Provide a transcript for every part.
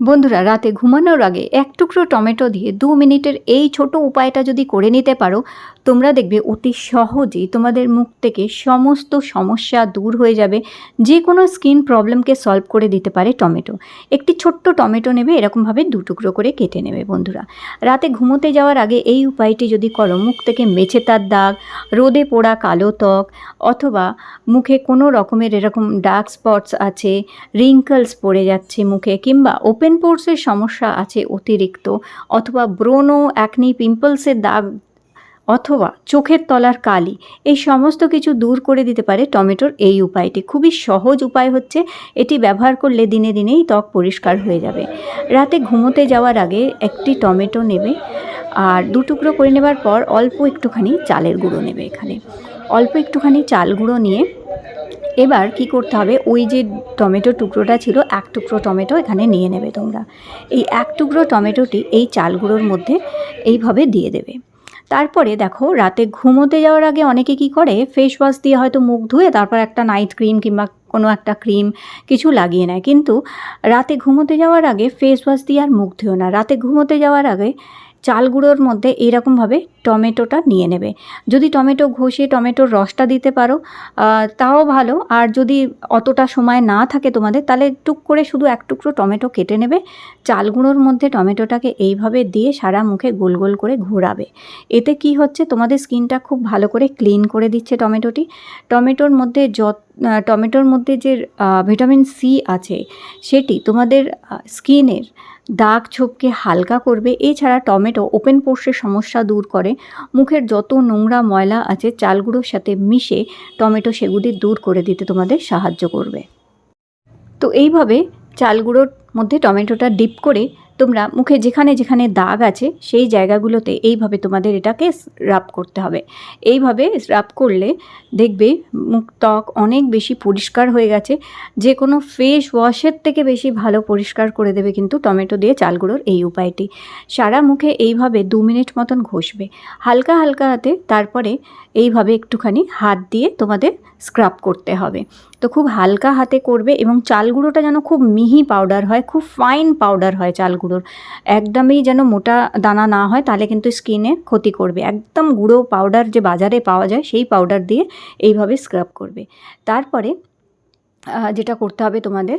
বন্ধুরা, রাতে ঘুমানোর আগে এক টুকরো টমেটো দিয়ে দু মিনিটের এই ছোট উপায়টা যদি করে নিতে পারো, তোমরা দেখবে অতি সহজেই তোমাদের মুখ থেকে সমস্ত সমস্যা দূর হয়ে যাবে। যে কোনো স্কিন প্রবলেমকে সলভ করে দিতে পারে টমেটো। একটি ছোট্ট টমেটো নেবে, এরকমভাবে দু টুকরো করে কেটে নেবে বন্ধুরা। রাতে ঘুমোতে যাওয়ার আগে এই উপায়টি যদি করো, মুখ থেকে মেছে তার দাগ, রোদে পোড়া কালো ত্বক, অথবা মুখে কোনো রকমের এরকম ডার্ক স্পটস আছে রিঙ্কলস পড়ে যাচ্ছে মুখে, কিংবা ওপেন পোর্সের সমস্যা আছে অতিরিক্ত, অথবা ব্রোনো অ্যাকনি পিম্পলসের দাগ, অথবা চোখের তলার কালি, এই সমস্ত কিছু দূর করে দিতে পারে টমেটোর এই উপায়টি। খুবই সহজ উপায় হচ্ছে এটি ব্যবহার করলে দিনে দিনেই ত্বক পরিষ্কার হয়ে যাবে। রাতে ঘুমোতে যাওয়ার আগে একটি টমেটো নেবে আর দু টুকরো করে নেবার পর অল্প একটুখানি চালের গুঁড়ো নেবে এখানে। অল্প একটুখানি চাল গুঁড়ো নিয়ে এবার কি করতে হবে? ওই যে টমেটো টুকরোটা ছিল, এক টুকরো টমেটো এখানে নিয়ে নেবে তোমরা। এই এক টুকরো টমেটোটি এই চালগুলোর মধ্যে এইভাবে দিয়ে দেবে। তারপরে দেখো, রাতে ঘুমোতে যাওয়ার আগে অনেকে কি করে? ফেস ওয়াশ দিয়ে হয়তো মুখ ধুয়ে তারপর একটা নাইট ক্রিম কিংবা কোনো একটা ক্রিম কিছু লাগিয়ে নেয়। কিন্তু রাতে ঘুমোতে যাওয়ার আগে ফেস ওয়াশ দিয়ে আর মুখ ধুও না। রাতে ঘুমোতে যাওয়ার আগে চাল গুঁড়োর মধ্যে এইরকমভাবে টমেটোটা নিয়ে নেবে। যদি টমেটো ঘষে টমেটোর রসটা দিতে পারো তাও ভালো। আর যদি অতটা সময় না থাকে তোমাদের, তাহলে টুক করে শুধু এক টুকরো টমেটো কেটে নেবে। চাল গুঁড়োর মধ্যে টমেটোটাকে এইভাবে দিয়ে সারা মুখে গোল গোল করে ঘোরাবে। এতে কি হচ্ছে, তোমাদের স্কিনটা খুব ভালো করে ক্লিন করে দিচ্ছে টমেটোটি। টমেটোর মধ্যে যত টমেটোর মধ্যে যে ভিটামিন সি আছে, সেটি তোমাদের স্কিনের দাগ ছোপকে হালকা করবে। এছাড়া টমেটো ওপেন পোর্সের সমস্যা দূর করে। মুখের যত নোংরা ময়লা আছে, চালগুলোর সাথে মিশে টমেটো সেগুলি দূর করে দিতে তোমাদের সাহায্য করবে। তো এইভাবে চালগুঁড়োর মধ্যে টমেটোটা ডিপ করে তোমরা মুখে যেখানে যেখানে দাগ আছে, সেই জায়গাগুলোতে এইভাবে তোমাদের এটাকে রাব করতে হবে। এইভাবে রাব করলে দেখবে মুখ ত্বক অনেক বেশি পরিষ্কার হয়ে গেছে। যে কোনো ফেস ওয়াশের থেকে বেশি ভালো পরিষ্কার করে দেবে কিন্তু টমেটো দিয়ে চালগুঁড়োর এই উপায়টি। সারা মুখে এইভাবে দু মিনিট মতন ঘষবে। হালকা হালকা হাতে তারপরে এইভাবে একটুখানি হাত দিয়ে তোমাদের স্ক্রাব করতে হবে। তো খুব হালকা হাতে করবে এবং চাল গুঁড়োটা যেন খুব মিহি পাউডার হয়, খুব ফাইন পাউডার হয় চাল গুঁড়োর একদমই যেন মোটা দানা না হয়, তাহলে কিন্তু স্কিনে ক্ষতি করবে। একদম গুঁড়ো পাউডার যে বাজারে পাওয়া যায়, সেই পাউডার দিয়ে এইভাবে স্ক্রাব করবে। তারপরে যেটা করতে হবে তোমাদের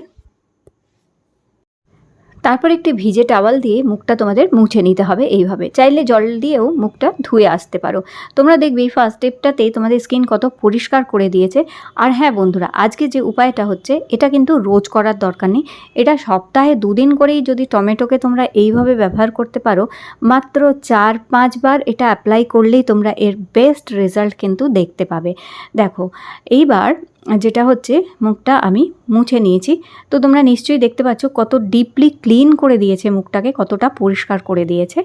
তারপর একটি ভিজে টাওয়াল দিয়ে মুখটা তোমাদের মুছে নিতে হবে এইভাবে। চাইলে জল দিয়েও মুখটা ধুয়ে আসতে পারো। তোমরা দেখবে এই ফার্স্ট স্টেপটাতেই তোমাদের স্কিন কত পরিষ্কার করে দিয়েছে। আর হ্যাঁ বন্ধুরা, আজকে যে উপায়টা হচ্ছে, এটা কিন্তু রোজ করার দরকার নেই। এটা সপ্তাহে দুদিন করেই যদি টমেটোকে তোমরা এইভাবে ব্যবহার করতে পারো, মাত্র চার পাঁচবার এটা অ্যাপ্লাই করলেই তোমরা এর বেস্ট রেজাল্ট কিন্তু দেখতে পাবে। দেখো, এইবার যেটা হচ্ছে মুখটা আমি মুছে নিয়েছি। তো তোমরা নিশ্চয়ই দেখতে পাচ্ছ কত ডিপলি ক্লিন করে দিয়েছে মুখটাকে, কতটা পরিষ্কার করে দিয়েছে।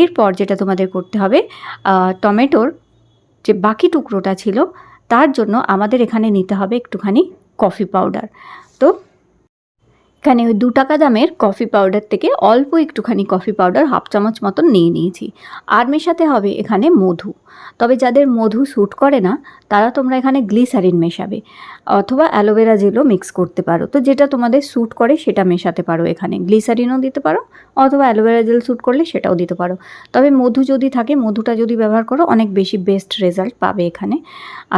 এরপর যেটা তোমাদের করতে হবে টমেটোর যে বাকি টুকরোটা ছিল, তার জন্য আমাদের এখানে নিতে হবে একটুখানি কফি পাউডার এখানে ওই দু টাকা দামের কফি পাউডার থেকে অল্প একটুখানি কফি পাউডার হাফ চামচ মতন নিয়ে নিয়েছি। আর মেশাতে হবে এখানে মধু। তবে যাদের মধু স্যুট করে না, তারা তোমরা এখানে গ্লিসারিন মেশাবে অথবা অ্যালোভেরা জেলও মিক্স করতে পারো। তো যেটা তোমাদের স্যুট করে সেটা মেশাতে পারো এখানে। গ্লিসারিনও দিতে পারো অথবা অ্যালোভেরা জেল স্যুট করলে সেটাও দিতে পারো। তবে মধু যদি থাকে, মধুটা যদি ব্যবহার করো, অনেক বেশি বেস্ট রেজাল্ট পাবে এখানে।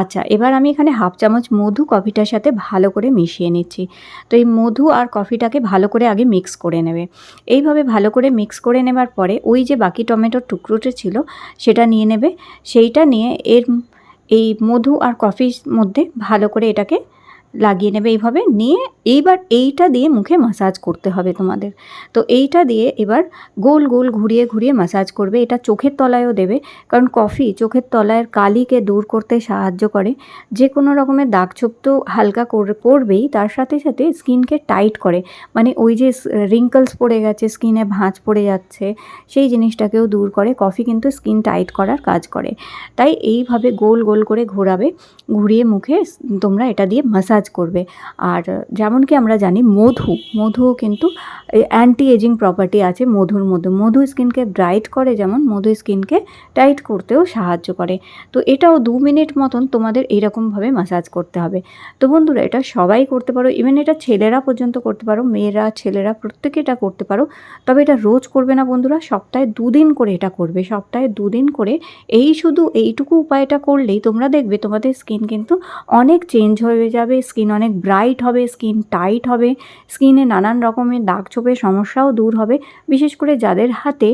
আচ্ছা এবার আমি এখানে হাফ চামচ মধু কফিটার সাথে ভালো করে মিশিয়ে নিচ্ছি। তো এই মধু আর কফিটাকে ভালো করে আগে মিক্স করে নেবে। এইভাবে ভালো করে মিক্স করে নেবার পরে ওই যে বাকি টমেটোর টুকরোটা ছিল, সেটা নিয়ে নেবে। সেইটা নিয়ে এর এই মধু আর কফির মধ্যে ভালো করে এটাকে লাগিয়ে নেবে এইভাবে। নিয়ে এইবার এইটা দিয়ে মুখে মাসাজ করতে হবে তোমাদের। তো এইটা দিয়ে এবার গোল গোল ঘুরিয়ে ঘুরিয়ে মাসাজ করবে। এটা চোখের তলায়ও দেবে। কারণ কফি চোখের তলায় কালিকে দূর করতে সাহায্য করে। যে কোনো রকমের দাগ ছোপ তো হালকা করে করবেই তার সাথে সাথে স্কিনকে টাইট করে। মানে ওই যে রিঙ্কলস পড়ে গেছে, স্কিনে ভাঁজ পড়ে যাচ্ছে, সেই জিনিসটাকেও দূর করে। কফি কিন্তু স্কিন টাইট করার কাজ করে। তাই এইভাবে গোল গোল করে ঘোরাবে। ঘুরিয়ে মুখে তোমরা এটা দিয়ে মাসাজ করবে। আর যেমন কি আমরা জানি মধু মধুও কিন্তু অ্যান্টি এজিং প্রপার্টি আছে মধুর মধ্যে। মধু স্কিনকে ব্রাইট করে, যেমন মধু স্কিনকে টাইট করতেও সাহায্য করে। তো এটাও দু মিনিট মতন তোমাদের এইরকমভাবে মাসাজ করতে হবে। তো বন্ধুরা, এটা সবাই করতে পারো। ইভেন এটা ছেলেরা পর্যন্ত করতে পারো, মেয়েরা, ছেলেরা প্রত্যেকে এটা করতে পারো। তবে এটা রোজ করবে না বন্ধুরা, সপ্তাহে দুদিন করে এটা করবে। সপ্তাহে দুদিন করে এই শুধু এইটুকু উপায়টা করলেই তোমরা দেখবে তোমাদের স্কিন কিন্তু অনেক চেঞ্জ হয়ে যাবে স্কিন অনেক ব্রাইট হবে স্কিন টাইট হবে স্কিনে নানান রকমের দাগ ছোপের সমস্যাও দূর হবে। বিশেষ করে যাদের হাতে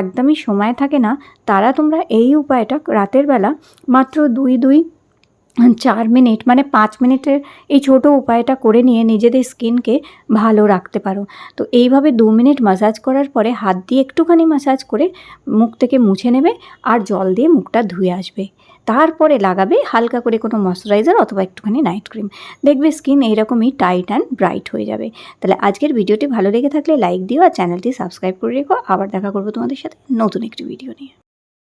একদমই সময় থাকে না, তারা তোমরা এই উপায়টা রাতের বেলা মাত্র দুই দুই চার মিনিট মানে পাঁচ মিনিটের এই ছোট উপায়টা করে নিয়ে নিজেদের স্কিনকে ভালো রাখতে পারো। তো এইভাবে দু মিনিট মাসাজ করার পরে হাত দিয়ে একটুখানি মাসাজ করে মুখ থেকে মুছে নেবে আর জল দিয়ে মুখটা ধুয়ে আসবে। তারপরে লাগাবে হালকা করে কোনো ময়শ্চারাইজার অথবা একটুখানি নাইট ক্রিম দেখবে স্কিন এইরকমই টাইট অ্যান্ড ব্রাইট হয়ে যাবে। তাহলে আজকের ভিডিওটি ভালো লেগে থাকলে লাইক দিও আর চ্যানেলটি সাবস্ক্রাইব করে রেখো। আবার দেখা করব তোমাদের সাথে নতুন একটি ভিডিও নিয়ে।